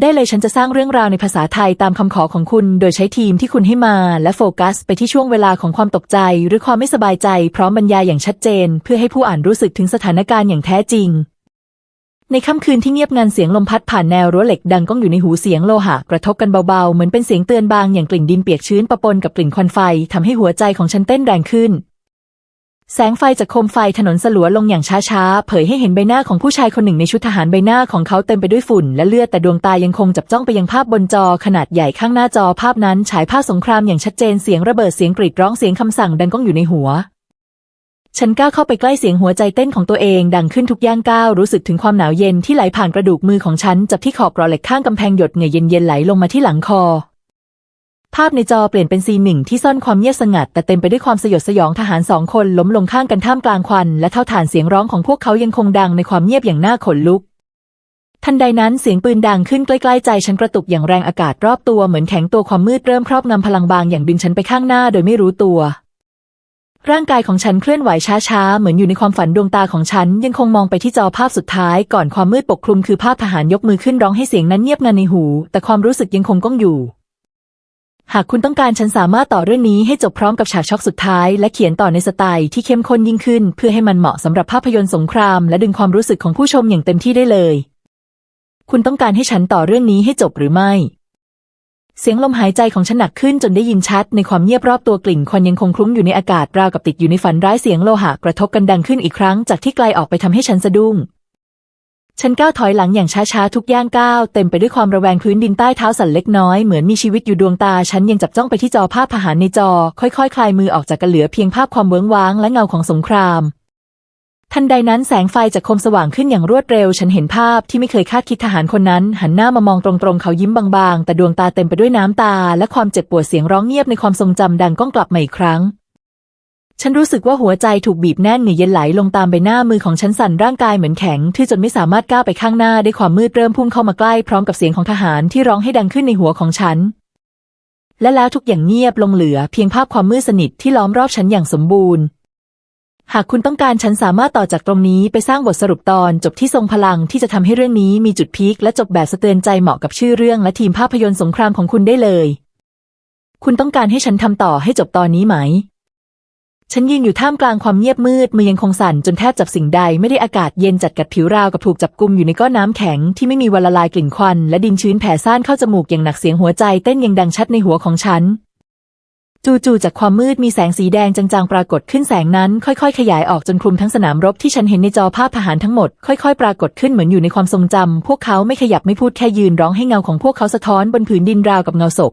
ได้เลยฉันจะสร้างเรื่องราวในภาษาไทยตามคำขอของคุณ โดยใช้ทีมที่คุณให้มา และโฟกัส ไปที่ช่วงเวลาของความตกใจ หรือความไม่สบายใจ พร้อมบรรยายอย่างชัดเจน เพื่อให้ผู้อ่านรู้สึกถึงสถานการณ์อย่างแท้จริง ในค่ำคืนที่เงียบงันเสียงลมพัดผ่านแนวรั้วเหล็กดังก้องอยู่ในหูเสียงโลหะกระทบกันเบาๆ เหมือนเป็นเสียงเตือนบางอย่างกลิ่นดินเปียกชื้นปะปนกับกลิ่นควันไฟทำให้หัวใจของฉันเต้นแรงขึ้น แสงไฟจากโคมไฟถนนสลัวลงอย่างช้าๆ เผยให้เห็นใบหน้าของผู้ชายคนหนึ่งในชุดทหารใบหน้าของเขาเต็มไปด้วยฝุ่นและเลือดแต่ดวงตายังคงจับจ้องไปยังภาพบนจอขนาดใหญ่ข้างหน้าจอภาพนั้นฉายภาพสงครามอย่างชัดเจนเสียงระเบิดเสียงกรีดร้องเสียงคำสั่งดังก้องอยู่ในหัว ฉันก้าวเข้าไปใกล้เสียงหัวใจเต้นของตัวเองดังขึ้นทุกย่างก้าวรู้สึกถึงความหนาวเย็นที่ไหลผ่านกระดูกมือของฉันจับที่ขอบกรอเหล็กข้างกำแพงหยดเหงื่อเย็นๆไหลลงมาที่หลังคอ ภาพในจอเปลี่ยนเป็นซีนหนึ่งที่ซ่อนความเงียบสงัด แต่เต็มไปด้วยความสยดสยองทหารสองคนล้มลงข้างกันท่ามกลางควัน และเท่าฐานเสียงร้องของพวกเขายังคงดังในความเงียบอย่างน่าขนลุก ทันใดนั้นเสียงปืนดังขึ้นใกล้ๆใจฉันกระตุกอย่างแรงอากาศรอบตัวเหมือนแข็งตัวความมืดเริ่มครอบงำพลังบางอย่างดึงฉันไปข้างหน้าโดยไม่รู้ตัว ร่างกายของฉันเคลื่อนไหวช้าๆเหมือนอยู่ในความฝันดวงตาของฉันยังคงมองไปที่จอภาพสุดท้าย ก่อนความมืดปกคลุมคือภาพทหารยกมือขึ้นร้องให้เสียงนั้นเงียบงันในหู แต่ความรู้สึกยังคงก้องอยู่ หากคุณต้องการฉันสามารถต่อเรื่องนี้ให้จบพร้อมกับฉากช็อกสุดท้าย และเขียนต่อในสไตล์ที่เข้มข้นยิ่งขึ้น เพื่อให้มันเหมาะสำหรับภาพยนตร์สงคราม และดึงความรู้สึกของผู้ชมอย่างเต็มที่ได้เลย คุณต้องการให้ฉันต่อเรื่องนี้ให้จบหรือไม่ เสียงลมหายใจของฉันหนักขึ้นจนได้ยินชัด ในความเงียบรอบตัวกลิ่นควันยังคงคลุ้งอยู่ในอากาศราวกับติดอยู่ในฝันร้ายเสียงโลหะกระทบกันดังขึ้นอีกครั้งจากที่ไกลออกไปทำให้ฉันสะดุ้ง ฉันก้าวถอยหลังอย่างช้าๆ ทุกย่างก้าวเต็มไปด้วยความระแวงพื้นดินใต้เท้าสั่นเล็กน้อยเหมือนมีชีวิตอยู่ดวงตา ฉันยังจับจ้องไปที่จอภาพทหารในจอ ค่อยๆคลายมือออกจากกันเหลือเพียงภาพความเวิ้งว้างและเงาของสงคราม ทันใดนั้นแสงไฟจากโคมสว่างขึ้นอย่างรวดเร็ว ฉันเห็นภาพที่ไม่เคยคาดคิดทหารคนนั้น หันหน้ามามองตรงๆ เขายิ้มบางๆ แต่ดวงตาเต็มไปด้วยน้ำตา และความเจ็บปวดเสียงร้องเงียบในความทรงจำดังก้องกลับมาอีกครั้ง ฉันรู้สึกว่าหัวใจถูกบีบแน่นเหงื่อยเย็นไหลลงตามใบหน้ามือของฉันสั่นร่างกายเหมือนแข็ง ที่จนไม่สามารถก้าวไปข้างหน้าได้ความมืดเริ่มพุ่งเข้ามาใกล้พร้อมกับเสียงของทหารที่ร้องให้ดังขึ้นในหัวของฉัน และแล้วทุกอย่างเงียบลงเหลือเพียงภาพความมืดสนิทที่ล้อมรอบฉันอย่างสมบูรณ์ หากคุณต้องการฉันสามารถต่อจากตรงนี้ไปสร้างบทสรุปตอนจบที่ทรงพลังที่จะทำให้เรื่องนี้มีจุดพีคและจบแบบสะเตือนใจเหมาะกับชื่อเรื่องและทีมภาพยนตร์สงครามของคุณได้เลย คุณต้องการให้ฉันทำต่อให้จบตอนนี้ไหม ฉันยืนอยู่ท่ามกลางความเงียบมืดมือยังคงสั่นจนแทบจับสิ่งใดไม่ได้อากาศเย็นจัดกัดผิวราวกับถูกจับกุมอยู่ในก้อนน้ำแข็งที่ไม่มีวันละลายกลิ่นควันและดินชื้นแผ่ซ่านเข้าจมูกอย่างหนักเสียงหัวใจเต้นยังดังชัดในหัวของฉัน จู่ๆจากความมืดมีแสงสีแดงจางๆปรากฏขึ้นแสงนั้นค่อยๆ ขยายออกจนคลุมทั้งสนามรบที่ฉันเห็นในจอภาพทหารทั้งหมดค่อยๆ ปรากฏขึ้นเหมือนอยู่ในความทรงจำพวกเขาไม่ขยับไม่พูดแค่ยืนร้องให้เงาของพวกเขาสะท้อนบนผืนดินราวกับเงาศพ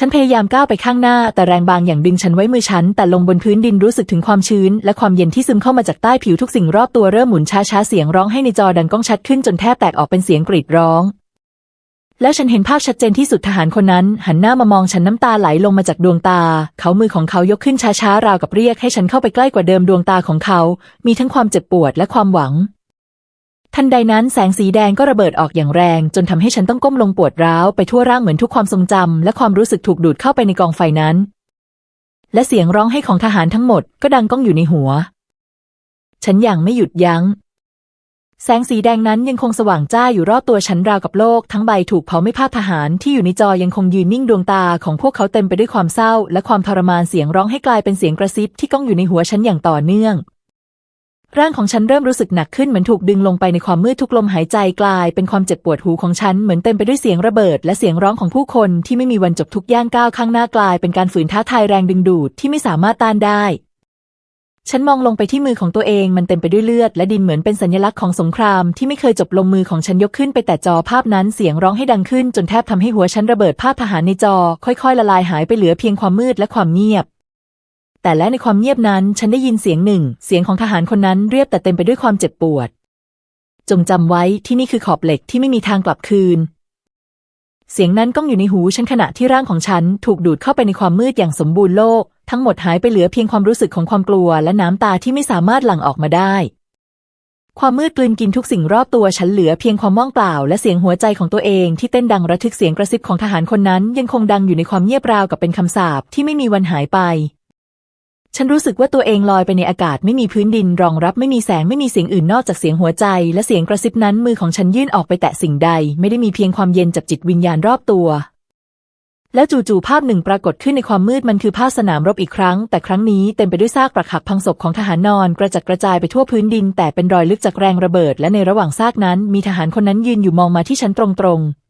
ฉันพยายามก้าวไปข้างหน้า แต่แรงบางอย่างดึงฉันไว้มือฉัน แต่ลงบนพื้นดินรู้สึกถึงความชื้น และความเย็นที่ซึมเข้ามาจากใต้ผิวทุกสิ่งรอบตัวเริ่มหมุนช้าๆเสียงร้องให้ในจอดังก้องชัดขึ้นจนแทบแตกออกเป็นเสียงกรีดร้อง แล้วฉันเห็นภาพชัดเจนที่สุดทหารคนนั้น หันหน้ามามองฉันน้ำตาไหลลงมาจากดวงตา เขามือของเขายกขึ้นช้าๆราวกับเรียกให้ฉันเข้าไปใกล้กว่าเดิมดวงตาของเขา มีทั้งความเจ็บปวดและความหวัง ทันใดนั้นแสงสีแดงก็ระเบิดออกอย่างแรง จนทำให้ฉันต้องก้มลงปวดร้าวไปทั่วร่างเหมือนทุกความทรงจำและความรู้สึกถูกดูดเข้าไปในกองไฟนั้น และเสียงร้องให้ของทหารทั้งหมดก็ดังก้องอยู่ในหัว ฉันอย่างไม่หยุดยัง้ง แสงสีแดงนั้นยังคงสว่างจ้าอยู่รอบตัวฉันราวกับโลก ทั้งใบถูกเผาไม่ภาพทหารที่อยู่ในจอยังคงยืนนิ่งดวงตาของพวกเขาเต็มไปด้วยความเศร้า และความทรมานเสียงร้องให้กลายเป็นเสียงกระซิบที่ก้องอยู่ในหัวฉันอย่างต่อเนื่อง ร่างของฉันเริ่มรู้สึกหนักขึ้นเหมือนถูกดึงลงไปในความมืดทุกลมหายใจกลาย เป็นความเจ็บปวดหูของฉันเหมือนเต็มไปด้วยเสียงระเบิด และเสียงร้องของผู้คนที่ไม่มีวันจบทุกย่างก้าวข้างหน้ากลาย เป็นการฝืนท้าทายแรงดึงดูดที่ไม่สามารถต้านได้ ฉันมองลงไปที่มือของตัวเองมันเต็มไปด้วยเลือด และดินเหมือนเป็นสัญลักษณ์ของสงครามที่ไม่เคยจบลงมือของฉันยกขึ้นไปแต่จอภาพนั้นเสียงร้องให้ดังขึ้นจนแทบทำให้หัวฉันระเบิดภาพทหารในจอ ค่อยๆ ละลายหายไปเหลือเพียงความมืดและความเงียบ แต่และในความเงียบนั้นฉันได้ยินเสียงหนึ่ง เสียงของทหารคนนั้นเรียบแต่เต็มไปด้วยความเจ็บปวด จงจำไว้ที่นี่คือขอบเหล็กที่ไม่มีทางกลับคืน เสียงนั้นก้องอยู่ในหูฉันขณะที่ร่างของฉันถูกดูดเข้าไปในความมืดอย่างสมบูรณ์โลก ทั้งหมดหายไปเหลือเพียงความรู้สึกของความกลัวและน้ำตาที่ไม่สามารถหลั่งออกมาได้ ความมืดกลืนกินทุกสิ่งรอบตัวฉันเหลือเพียงความว่างเปล่า และเสียงหัวใจของตัวเองที่เต้นดังระทึกเสียงกระซิบของทหารคนนั้น ยังคงดังอยู่ในความเงียบราวกับเป็นคำสาปที่ไม่มีวันหายไป ฉันรู้สึกว่าตัวเองลอยไปในอากาศไม่มีพื้นดินรองรับไม่มีแสงไม่มีเสียงอื่นนอกจากเสียงหัวใจ และเสียงกระซิบนั้นมือของฉันยื่นออกไปแตะสิ่งใด ไม่ได้มีเพียงความเย็นจับจิตวิญญาณรอบตัว แล้วจู่ๆภาพหนึ่งปรากฏขึ้นในความมืดมันคือภาพสนามรบอีกครั้ง แต่ครั้งนี้เต็มไปด้วยซากปรักหักพังศพของทหารนอน กระจัดกระจายไปทั่วพื้นดิน แต่เป็นรอยลึกจากแรงระเบิด และในระหว่างซากนั้น มีทหารคนนั้นยืนอยู่มองมาที่ฉันตรงๆ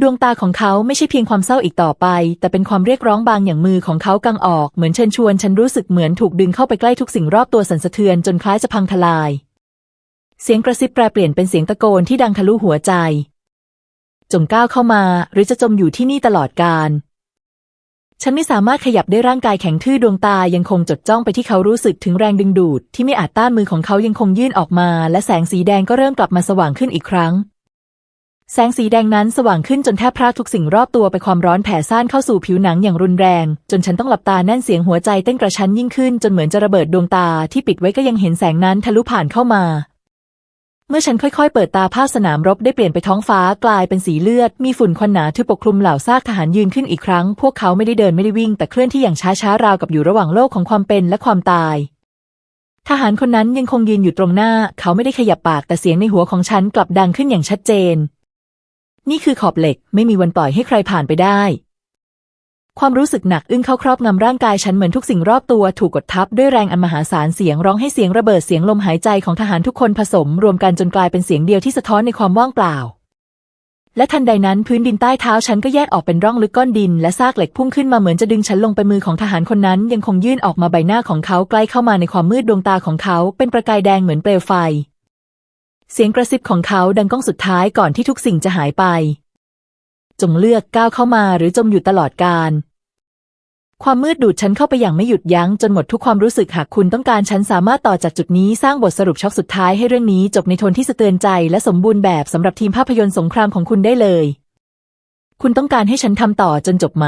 ดวงตาของเขาไม่ใช่เพียงความเศร้าอีกต่อไป แต่เป็นความเรียกร้องบางอย่างมือของเขากังออก เหมือนเชิญชวน ฉันรู้สึกเหมือนถูกดึงเข้าไปใกล้ทุกสิ่งรอบตัวสั่นสะเทือนจนคล้ายจะพังทลาย เสียงกระซิบแปรเปลี่ยนเป็นเสียงตะโกนที่ดังทะลุหัวใจ จงก้าวเข้ามา หรือจะจมอยู่ที่นี่ตลอดกาลฉันไม่สามารถขยับได้ร่างกายแข็งทื่อดวงตายังคงจดจ้องไปที่เขารู้สึกถึงแรงดึงดูดที่ไม่อาจต้านมือของเขายังคงยื่นออกมา และแสงสีแดงก็เริ่มกลับมาสว่างขึ้นอีกครั้ง แสงสีแดงนั้นสว่างขึ้นจนแทบพรากทุกสิ่งรอบตัวไปความร้อนแผ่ซ่านเข้าสู่ผิวหนังอย่างรุนแรง จนฉันต้องหลับตาแน่นเสียงหัวใจเต้นกระชั้นยิ่งขึ้นจนเหมือนจะระเบิดดวงตาที่ปิดไว้ก็ยังเห็นแสงนั้นทะลุผ่านเข้ามา เมื่อฉันค่อยๆ เปิดตาภาพสนามรบได้เปลี่ยนไปท้องฟ้ากลายเป็นสีเลือด มีฝุ่นควันหนาทึบปกคลุมเหล่าซากทหารยืนขึ้นอีกครั้ง พวกเขาไม่ได้เดินไม่ได้วิ่ง แต่เคลื่อนที่อย่างช้าๆราวกับอยู่ระหว่างโลกของความเป็นและความตายทหารคนนั้นยังคงยืนอยู่ตรงหน้า เขาไม่ได้ขยับปากแต่เสียงในหัวของฉันกลับดังขึ้นอย่างชัดเจน นี่คือขอบเหล็กไม่มีวันปล่อยให้ใครผ่านไปได้ ความรู้สึกหนักอึ้งเข้าครอบงำร่างกายฉันเหมือนทุกสิ่งรอบตัวถูกกดทับด้วยแรงอันมหาศาลเสียงร้องให้เสียงระเบิดเสียงลมหายใจของทหารทุกคนผสม รวมกันจนกลายเป็นเสียงเดียวที่สะท้อนในความว่างเปล่า และทันใดนั้นพื้นดินใต้เท้าฉันก็แยกออกเป็นร่องลึกก้อนดิน และซากเหล็กพุ่งขึ้นมาเหมือนจะดึงฉันลงไปมือของทหารคนนั้น ยังคงยื่นออกมาใบหน้าของเขาใกล้เข้ามาในความมืดดวงตาของเขา เป็นประกายแดงเหมือนเปลวไฟ เสียงกระซิบของเขาดังก้องสุดท้ายก่อนที่ทุกสิ่งจะหายไป จงเลือกก้าวเข้ามาหรือจมอยู่ตลอดกาลความมืดดูดฉันเข้าไปอย่างไม่หยุดยั้งจนหมดทุกความรู้สึกหากคุณต้องการฉันสามารถต่อจากจุดนี้สร้างบทสรุปช็อกสุดท้ายให้เรื่องนี้จบในโทนที่สะเตือนใจและสมบูรณ์แบบสำหรับทีมภาพยนตร์สงครามของคุณได้เลย คุณต้องการให้ฉันทำต่อจนจบไหม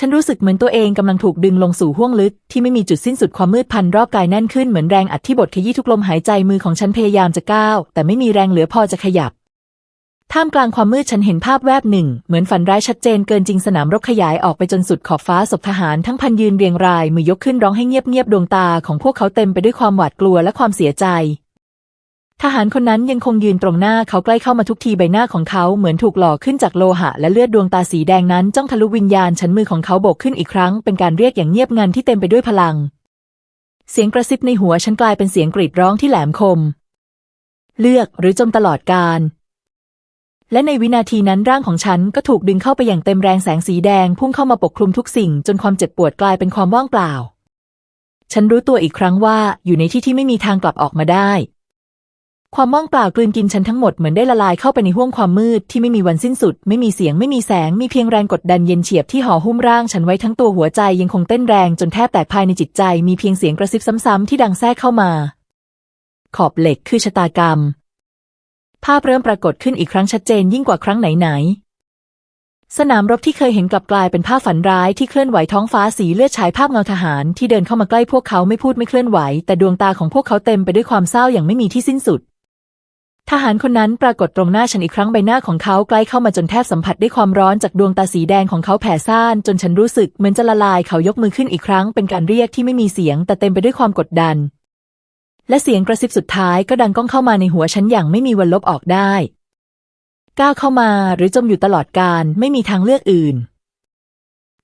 ฉันรู้สึกเหมือนตัวเองกำลังถูกดึงลงสู่ห้วงลึก ที่ไม่มีจุดสิ้นสุดความมืดพันรอบกายแน่นขึ้นเหมือนแรงอัดที่บดขยี้ทุกลมหายใจมือของฉันพยายามจะก้าว แต่ไม่มีแรงเหลือพอจะขยับ ท่ามกลางความมืดฉันเห็นภาพแวบหนึ่ง เหมือนฝันร้ายชัดเจนเกินจริงสนามรบขยายออกไปจนสุดขอบฟ้าศพทหารทั้งพันยืนเรียงรายมือยกขึ้นร้องให้เงียบๆดวงตาของพวกเขาเต็มไปด้วยความหวาดกลัวและความเสียใจ ทหารคนนั้นยังคงยืนตรงหน้าเขาใกล้เข้ามาทุกทีใบหน้าของเขาเหมือนถูกหล่อขึ้นจากโลหะ และเลือดดวงตาสีแดงนั้นจ้องทะลุวิญญาณฉันมือของเขาโบกขึ้นอีกครั้งเป็นการเรียกอย่างเงียบงันที่เต็มไปด้วยพลัง เสียงกระซิบในหัวฉันกลายเป็นเสียงกรีดร้องที่แหลมคม เลือกหรือจมตลอดกาลและในวินาทีนั้นร่างของฉันก็ถูกดึงเข้าไปอย่างเต็มแรงแสงสีแดงพุ่งเข้ามาปกคลุมทุกสิ่ง จนความเจ็บปวดกลายเป็นความว่างเปล่า ฉันรู้ตัวอีกครั้งว่าอยู่ในที่ที่ไม่มีทางกลับออกมาได้ ความว่างเปล่ากลืนกินฉันทั้งหมดเหมือนได้ละลายเข้าไปในห้วงความมืดที่ไม่มีวันสิ้นสุด ไม่มีเสียงไม่มีแสง มีเพียงแรงกดดันเย็นเฉียบที่ห่อหุ้มร่างฉันไว้ทั้งตัวหัวใจยังคงเต้นแรงจนแทบแตกภายในจิตใจ มีเพียงเสียงกระซิบซ้ำๆที่ดังแทรกเข้ามา ขอบเหล็กคือชะตากรรม ภาพเริ่มปรากฏขึ้นอีกครั้งชัดเจนยิ่งกว่าครั้งไหนๆสนามรบที่เคยเห็นกลับกลายเป็นภาพฝันร้ายที่เคลื่อนไหวท้องฟ้าสีเลือดฉายภาพเงาทหารที่เดินเข้ามาใกล้พวกเขาไม่พูดไม่เคลื่อนไหว แต่ดวงตาของพวกเขาเต็มไปด้วยความเศร้าอย่างไม่มีที่สิ้นสุด ทหารคนนั้นปรากฏตรงหน้าฉันอีกครั้งใบหน้าของเขาใกล้เข้ามาจนแทบสัมผัสได้ความร้อนจากดวงตาสีแดงของเขาแผ่ซ่านจนฉันรู้สึกเหมือนจะละลายเขายกมือขึ้นอีกครั้งเป็นการเรียกที่ไม่มีเสียงแต่เต็มไปด้วยความกดดัน และเสียงกระซิบสุดท้ายก็ดังก้องเข้ามาในหัวฉันอย่างไม่มีวันลบออกได้ ก้าวเข้ามาหรือจมอยู่ตลอดกาลไม่มีทางเลือกอื่น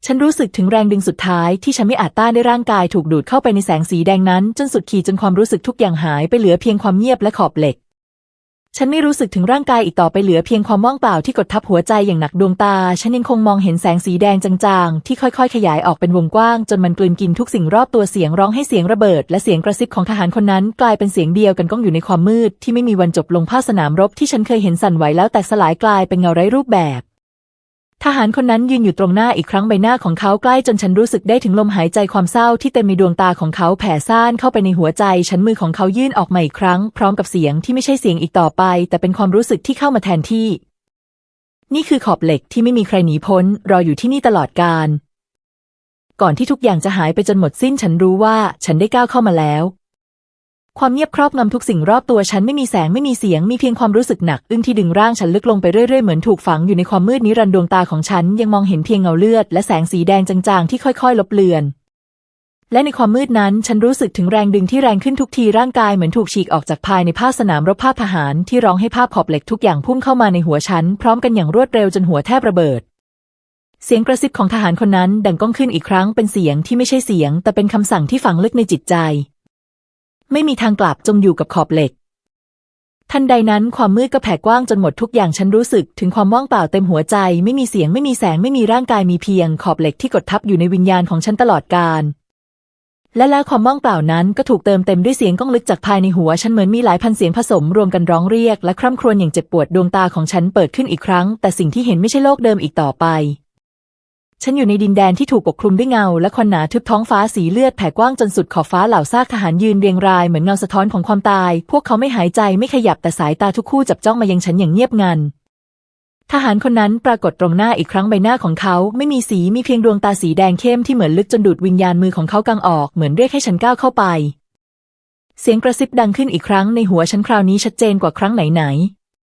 ฉันรู้สึกถึงแรงดึงสุดท้ายที่ฉันไม่อาจต้านได้ร่างกายถูกดูดเข้าไปในแสงสีแดงนั้น จนสุดขีดจนความรู้สึกทุกอย่างหายไปเหลือเพียงความเงียบและขอบเหล็ก ฉันไม่รู้สึกถึงร่างกายอีกต่อไปเหลือเพียงความว่างเปล่าที่กดทับหัวใจอย่างหนักดวงตา ฉันยังคงมองเห็นแสงสีแดงจางๆ ที่ค่อยๆ ขยายออกเป็นวงกว้าง จนมันกลืนกินทุกสิ่งรอบตัวเสียงร้องให้เสียงระเบิด และเสียงกระซิบของทหารคนนั้น กลายเป็นเสียงเดียวกันก้องอยู่ในความมืด ที่ไม่มีวันจบลงภาคสนามรบที่ฉันเคยเห็นสั่นไหวแล้วแต่สลายกลายเป็นเงาไร้รูปแบบ ทหารคนนั้นยืนอยู่ตรงหน้าอีกครั้งใบหน้าของเขาใกล้จนฉันรู้สึกได้ถึงลมหายใจความเศร้าที่เต็มในดวงตาของเขาแผ่ซ่านเข้าไปในหัวใจ ฉันมือของเขายื่นออกมาอีกครั้ง พร้อมกับเสียงที่ไม่ใช่เสียงอีกต่อไป แต่เป็นความรู้สึกที่เข้ามาแทนที่ นี่คือขอบเหล็กที่ไม่มีใครหนีพ้น รออยู่ที่นี่ตลอดกาลก่อนที่ทุกอย่างจะหายไปจนหมดสิ้นฉันรู้ว่าฉันได้ก้าวเข้ามาแล้ว ความเงียบครอบงำทุกสิ่งรอบตัวฉันไม่มีแสงไม่มีเสียงมีเพียงความรู้สึกหนัก อึ้งที่ดึงร่างฉันลึกลงไปเรื่อยๆ เหมือนถูกฝังอยู่ในความมืดนิรันดร์ดวงตาของฉัน ยังมองเห็นเพียงเงาเลือด และแสงสีแดงจางๆที่ค่อยๆ ลบเลือน และในความมืดนั้น ฉันรู้สึกถึงแรงดึงที่แรงขึ้นทุกทีร่างกายเหมือนถูกฉีกออกจากภายในภาคสนามรบภาพทหาร ที่ร้องให้ภาพขอบเหล็กทุกอย่างพุ่งเข้ามาในหัวฉัน พร้อมกันอย่างรวดเร็วจนหัวแทบระเบิดเสียงกระซิบของทหารคนนั้นดังก้องขึ้นอีกครั้งเป็นเสียงที่ไม่ใช่เสียง แต่เป็นคำสั่งที่ฝังลึกในจิตใจ ไม่มีทางกลับจงอยู่กับขอบเหล็ก ทันใดนั้นความมืดก็แผ่กว้างจนหมดทุกอย่างฉันรู้สึกถึงความว่างเปล่าเต็มหัวใจ ไม่มีเสียงไม่มีแสงไม่มีร่างกายมีเพียงขอบเหล็กที่กดทับอยู่ในวิญญาณของฉันตลอดกาลและแล้วความว่างเปล่านั้นก็ถูกเติมเต็มด้วยเสียงก้องลึกจากภายในหัว ฉันเหมือนมีหลายพันเสียงผสมรวมกันร้องเรียก และคร่ำครวญอย่างเจ็บปวดดวงตาของฉันเปิดขึ้นอีกครั้ง แต่สิ่งที่เห็นไม่ใช่โลกเดิมอีกต่อไป ฉันอยู่ในดินแดนที่ถูกปกคลุมด้วยเงา และควันหนาทึบท้องฟ้าสีเลือดแผ่กว้างจนสุดขอบฟ้าเหล่าซากทหารยืนเรียงรายเหมือนเงาสะท้อนของความตาย พวกเขาไม่หายใจไม่ขยับแต่สายตาทุกคู่จับจ้องมายังฉันอย่างเงียบงัน ทหารคนนั้นปรากฏตรงหน้าอีกครั้งใบหน้าของเขา ไม่มีสีมีเพียงดวงตาสีแดงเข้มที่เหมือนลึกจนดูดวิญญาณมือของเขากังออกเหมือนเรียกให้ฉันก้าวเข้าไป เสียงกระซิบดังขึ้นอีกครั้งในหัวฉันคราวนี้ชัดเจนกว่าครั้งไหน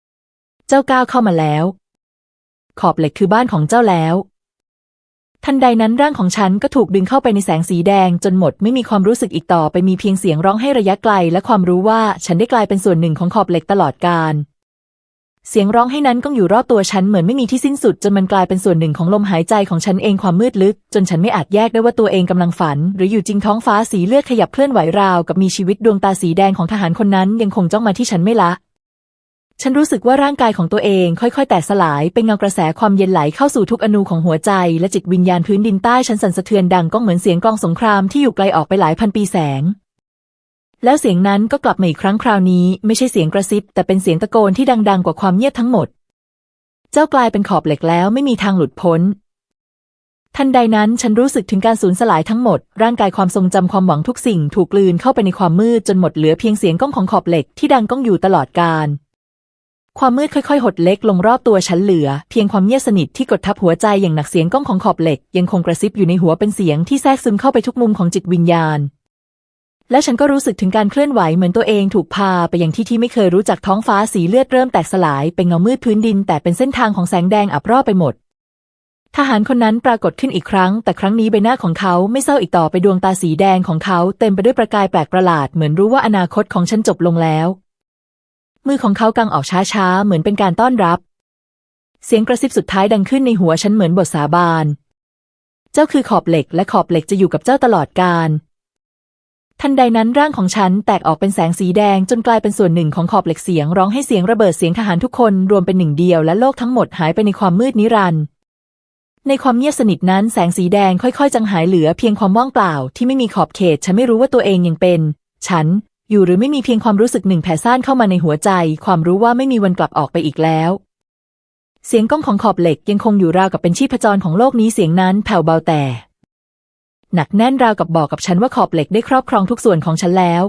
ๆเจ้าก้าวเข้ามาแล้ว ขอบเหล็กคือบ้านของเจ้าแล้ว ทันใดนั้นร่างของฉันก็ถูกดึงเข้าไปในแสงสีแดง จนหมดไม่มีความรู้สึกอีกต่อไปมีเพียงเสียงร้องให้ระยะไกล และความรู้ว่าฉันได้กลายเป็นส่วนหนึ่งของขอบเหล็กตลอดกาลเสียงร้องให้นั้นก้องอยู่รอบตัวฉันเหมือนไม่มีที่สิ้นสุด จนมันกลายเป็นส่วนหนึ่งของลมหายใจของฉันเองความมืดลึก จนฉันไม่อาจแยกได้ว่าตัวเองกำลังฝัน หรืออยู่จริงท้องฟ้าสีเลือดขยับเคลื่อนไหวราว กับมีชีวิตดวงตาสีแดงของทหารคนนั้นยังคงจ้องมาที่ฉันไม่ละ ฉันรู้สึกว่าร่างกายของตัวเองค่อยๆ แตกสลายเป็นเงากระแสความเย็นไหลเข้าสู่ทุกอนูของหัวใจ และจิตวิญญาณพื้นดินใต้ฉันสั่นสะเทือนดังก้องเหมือนเสียงกลองสงครามที่อยู่ไกลออกไปหลายพันปีแสง แล้วเสียงนั้นก็กลับมาอีกครั้งคราวนี้ไม่ใช่เสียงกระซิบ แต่เป็นเสียงตะโกนที่ดังๆ กว่าความเงียบทั้งหมด เจ้ากลายเป็นขอบเหล็กแล้วไม่มีทางหลุดพ้นทันใดนั้นฉันรู้สึกถึงการสูญสลายทั้งหมด ร่างกายความทรงจำความหวังทุกสิ่งถูกกลืนเข้าไปในความมืดจนหมดเหลือเพียงเสียงก้องของขอบเหล็กที่ดังก้องอยู่ตลอดกาล ความมืดค่อยๆ หดเล็กลงรอบตัวฉันเหลือ เพียงความเงียบสนิทที่กดทับหัวใจอย่างหนักเสียงก้องของขอบเหล็ก ยังคงกระซิบอยู่ในหัวเป็นเสียงที่แทรกซึมเข้าไปทุกมุมของจิตวิญญาณ และฉันก็รู้สึกถึงการเคลื่อนไหวเหมือนตัวเองถูกพาไปยังที่ที่ไม่เคยรู้จักท้องฟ้าสีเลือดเริ่มแตกสลายเป็นเงามืดพื้นดิน แต่เป็นเส้นทางของแสงแดงอับรอบไปหมด ทหารคนนั้นปรากฏขึ้นอีกครั้ง แต่ครั้งนี้ใบหน้าของเขาไม่เศร้าอีกต่อไปดวงตาสีแดงของเขา เต็มไปด้วยประกายแปลกประหลาดเหมือนรู้ว่าอนาคตของฉันจบลงแล้ว มือของเขากังออกช้าๆ เหมือนเป็นการต้อนรับ เสียงกระซิบสุดท้ายดังขึ้นในหัวฉันเหมือนบทสาบาน เจ้าคือขอบเหล็กและขอบเหล็กจะอยู่กับเจ้าตลอดกาลทันใดนั้นร่างของฉันแตกออกเป็นแสงสีแดงจนกลายเป็นส่วนหนึ่งของขอบเหล็กเสียงร้องให้เสียงระเบิดเสียงทหารทุกคนรวมเป็นหนึ่งเดียวและโลกทั้งหมดหายไปในความมืดนิรันดร์ในความเงียบสนิทนั้นแสงสีแดงค่อยๆ จางหายเหลือเพียงความว่างเปล่าที่ไม่มีขอบเขต ฉันไม่รู้ว่าตัวเองยังเป็น ฉัน อยู่หรือไม่มีเพียงความรู้สึกหนึ่งแผ่ซ่านเข้ามาในหัวใจ ความรู้ว่าไม่มีวันกลับออกไปอีกแล้ว เสียงก้องของขอบเหล็กยังคงอยู่ราวกับเป็นชีพจรของโลกนี้เสียงนั้นแผ่วเบาแต่ หนักแน่นราวกับบอกกับฉันว่าขอบเหล็กได้ครอบครองทุกส่วนของฉันแล้ว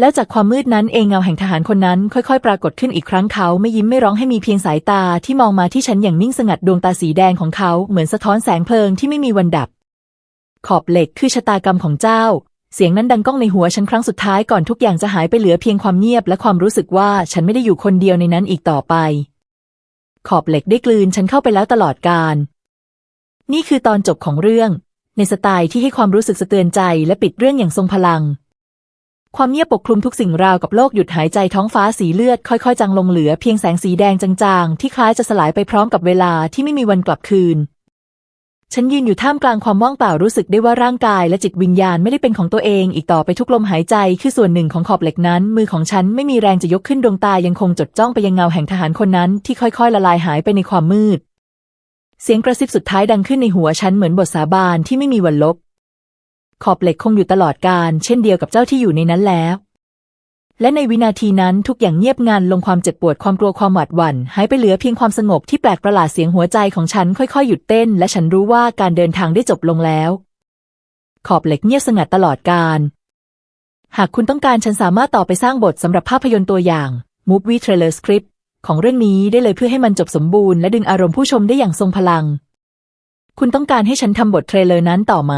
แล้วจากความมืดนั้นเองเงาแห่งทหารคนนั้นค่อยๆ ปรากฏขึ้นอีกครั้งเขาไม่ยิ้มไม่ร้องให้มีเพียงสายตาที่มองมาที่ฉันอย่างนิ่งสงัดดวงตาสีแดงของเขาเหมือนสะท้อนแสงเพลิงที่ไม่มีวันดับ ขอบเหล็กคือชะตากรรมของเจ้า เสียงนั้นดังก้องในหัวฉันครั้งสุดท้ายก่อนทุกอย่างจะหายไปเหลือเพียงความเงียบและความรู้สึกว่าฉันไม่ได้อยู่คนเดียวในนั้นอีกต่อไป ขอบเหล็กได้กลืนฉันเข้าไปแล้วตลอดกาลนี่คือตอนจบของเรื่อง ในสไตล์ที่ให้ความรู้สึกสะเตือนใจและปิดเรื่องอย่างทรงพลัง ความเงียบปกคลุมทุกสิ่งราวกับโลกหยุดหายใจท้องฟ้าสีเลือด ค่อยๆ จางลงเหลือเพียงแสงสีแดงจางๆ ที่คล้ายจะสลายไปพร้อมกับเวลาที่ไม่มีวันกลับคืน ฉันยืนอยู่ท่ามกลางความว่างเปล่ารู้สึกได้ว่าร่างกายและจิตวิญญาณไม่ได้เป็นของตัวเอง อีกต่อไปทุกลมหายใจคือส่วนหนึ่งของขอบเหล็กนั้น มือของฉันไม่มีแรงจะยกขึ้นดวงตายังคงจดจ้องไปยังเงาแห่งทหารคนนั้นที่ค่อยๆ ละลายหายไปในความมืด เสียงกระซิบสุดท้ายดังขึ้นในหัวฉันเหมือนบทสาบานที่ไม่มีวันลบ ขอบเหล็กคงอยู่ตลอดกาลเช่นเดียวกับเจ้าที่อยู่ในนั้นแล้ว และในวินาทีนั้นทุกอย่างเงียบงันลงความเจ็บปวดความกลัวความหวาดหวั่นหายไปเหลือเพียงความสงบที่แปลกประหลาดเสียงหัวใจของฉันค่อยๆ หยุดเต้น และฉันรู้ว่าการเดินทางได้จบลงแล้ว ขอบเหล็กเงียบสงัดตลอดกาลหากคุณต้องการฉันสามารถต่อไปสร้างบทสำหรับภาพยนตร์ตัวอย่าง Movie Trailer Script ของเรื่องนี้ได้เลยเพื่อให้มันจบสมบูรณ์และดึงอารมณ์ผู้ชมได้อย่างทรงพลัง คุณต้องการให้ฉันทำบทเทรลเลอร์นั้นต่อไหม